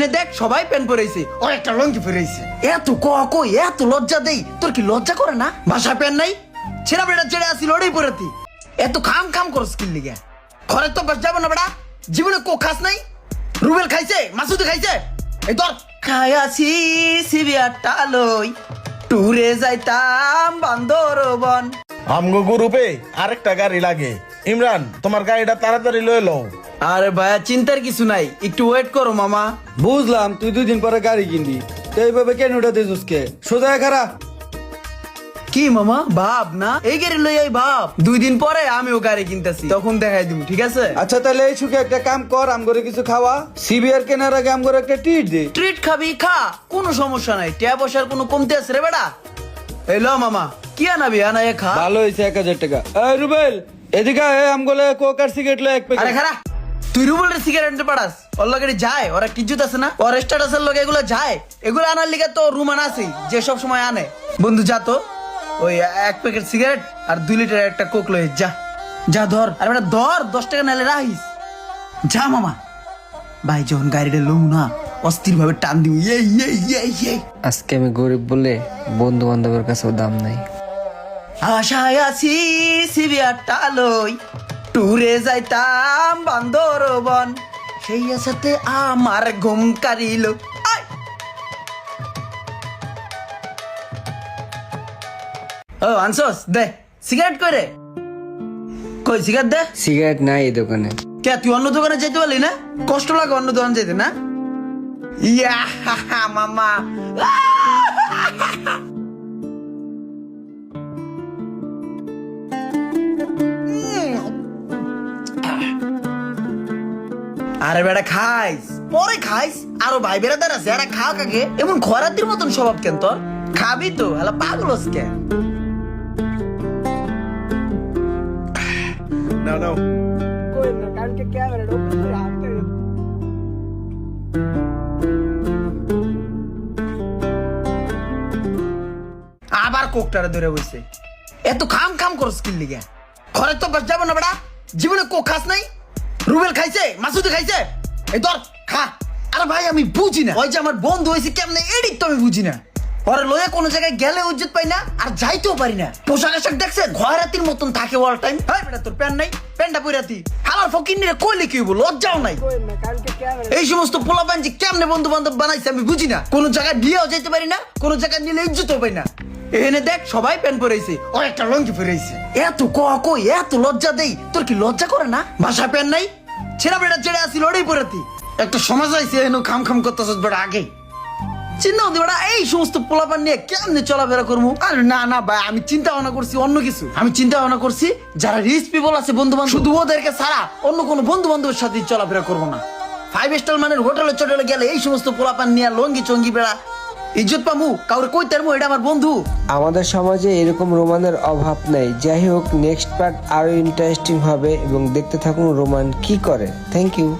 এনে দেখ, সবাই প্যান্ট পরেছে। ও একটা লঙ্গি পরেছে। এত ক কই এত লজ্জা দেই, তোর কি লজ্জা করে না? বাসা প্যান্ট নাই? ছেড়া বেটা ছেড়ে আসিল ওটাই পরেতি এত খাম খাম করো স্কিল লিগে। ঘরে তো বাস যাব না বেটা জীবনে কো খাস নাই? রুবেল খাইছে? মাসুদ খাইছে? এই ধর। খায়াছি সিবিয়ারটা লই। টুরে যাইতাম বান্দরবন। আমগো গ্রুপে আরেকটা গাড়ি লাগে। ইমরান, তোমার গাড়িটা তাড়াতাড়ি লয়ে লও। আরে ভাইয়া চিন্তার কিছু নাই। একটু ওয়েট করো মামা। বুঝলাম তুই দুদিন পরে গাড়ি কিনবি। তো এইভাবে কেন উঠাতে চুসকে সোজা খারা কি মামা? ভাব না? এই গাড়ি লই আই ভাব। দুই দিন পরে আমিও গাড়ি কিনতেছি। তখন দেখাই দিব ঠিক আছে? আচ্ছা তাহলে এই সুখে একটা কাম কর আম করে কিছু খাওয়া। সিবিআর কেনার আগে আম করে একটা ট্রিট দে। ট্রিট খাবি খা। কোনো সমস্যা নাই। টিয়া পয়সার কোনো কমতে আছে রে বেটা? এই ল মামা। কি আনাবি? আনা এ খা। ভালো হয়েছে এক হাজার টাকা। এই রুবেল এদিকে আয়, আম গলে কোক আর সিগারেট লো এক প্যাকেট আরে খারা। তুই রুবেলের সিগারেট পারাস? ওর লগে যায় ওরা কিজ্জুত আছে না? ওর স্ট্যাটাসের লগে এগুলো যায় এগুলো আনার লিগে তো রুমান আছে যে সব সময় আনে। বন্ধু যা তো। ওই এক প্যাকেট সিগারেট আর দুই লিটার একটা কোক লয়ে যা। যা ধর। আরে বেটা ধর দশ টাকা নালে রাখিস। যা মামা। ভাই যখন গাড়িটা লউ না অস্থির ভাবে টান দিব। ইয়ে ইয়ে ইয়ে ইয়ে আজকে আমি গরিব বলে বন্ধু বান্ধবের কাছেও দাম নাই। আশায় আছি সিবিআরটা লই। টুরে যাইতাম বান্দরবন। সেই আসাতে আমার ঘুম কারিল! ও আনসস দে সিগারেট করে কই সিগারেট দে? সিগারেট নাই এই দোকানে। কে তুই অন্য দোকানে যেতে পারলি না? কষ্ট লাগে অন্য দোকানে যেতে না? ইয়া মামা। আরে বেটা খাইস। পরে খাইস। আরও ভাই বেড়াদার আছে আরে খাও কাকে এমন খরাতির মতন স্বভাব কেন তোর? খাবি তো হ্যালো পাগল কেন? আবার কোকটারে ধরে বসে এত খাম খাম করস স্কিল লিগে ঘরে তো বাস যাব না বেটা। জীবনে কোক খাস নাই। রুবেল খাইছে মাসুদ খাইছে। এই ধর খা। আরে ভাই আমি বুঝি না। ওই যে আমার বন্ধু হয়েছে কেমনে এডিট তো আমি বুঝি না। পরে লয়ে কোনো জায়গায় গেলে উজ্জত পাই না আর যাইতেও পারি না। পোশাক আশাক দেখছে ঘরাতির মতন থাকে অল টাইম হাই বেটা তোর প্যান্ট নাই প্যান্টটা পরাতি হালার ফকির নিয়ে কইলে কি হইব? লজ্জাও নাই। এই সমস্ত পোলাপান যে কেমনে বন্ধু বান্ধব বানাইছে আমি বুঝি না। কোন জায়গায় বিয়েও যেতে পারি না কোন জায়গায় নিলে ইজ্জতও পাই না। এনে দেখ সবাই প্যান্ট পরেছে ও একটা লঙ্গি পরেছে এত ক কই এত লজ্জা দেই তোর কি লজ্জা করে না? ভাষা প্যান্ট নাই? ছেড়া বেটা ছেড়ে আসিল ওটাই পরেতি একটা সমাজ আইছে এনো খাম খাম করতেছ বেটা আগে। চিন্তা হতে বেটা এই সমস্ত পোলাপান নিয়ে কেমনে চলাফেরা করব? আরে না না ভাই, আমি চিন্তা ভাবনা করছি অন্য কিছু। আমি চিন্তা ভাবনা করছি, যারা রিচ পিপল আছে বন্ধু বান্ধব শুধু ওদেরকে ছাড়া অন্য কোনো বন্ধু বান্ধবের সাথে চলাফেরা করব না। ফাইভ স্টার মানের হোটেলে চটেলে গেলে এই সমস্ত পোলাপান নিয়ে লঙ্গি চঙ্গি বেড়া ইজ্জত পামু? কাউরে কই তারমু? এটা আমার বন্ধু। আমাদের সমাজে এরকম রোমানের অভাব নাই। যাই হোক নেক্সট পার্ট আরও ইন্টারেস্টিং হবে এবং দেখতে থাকুন রোমান কি করে। Thank you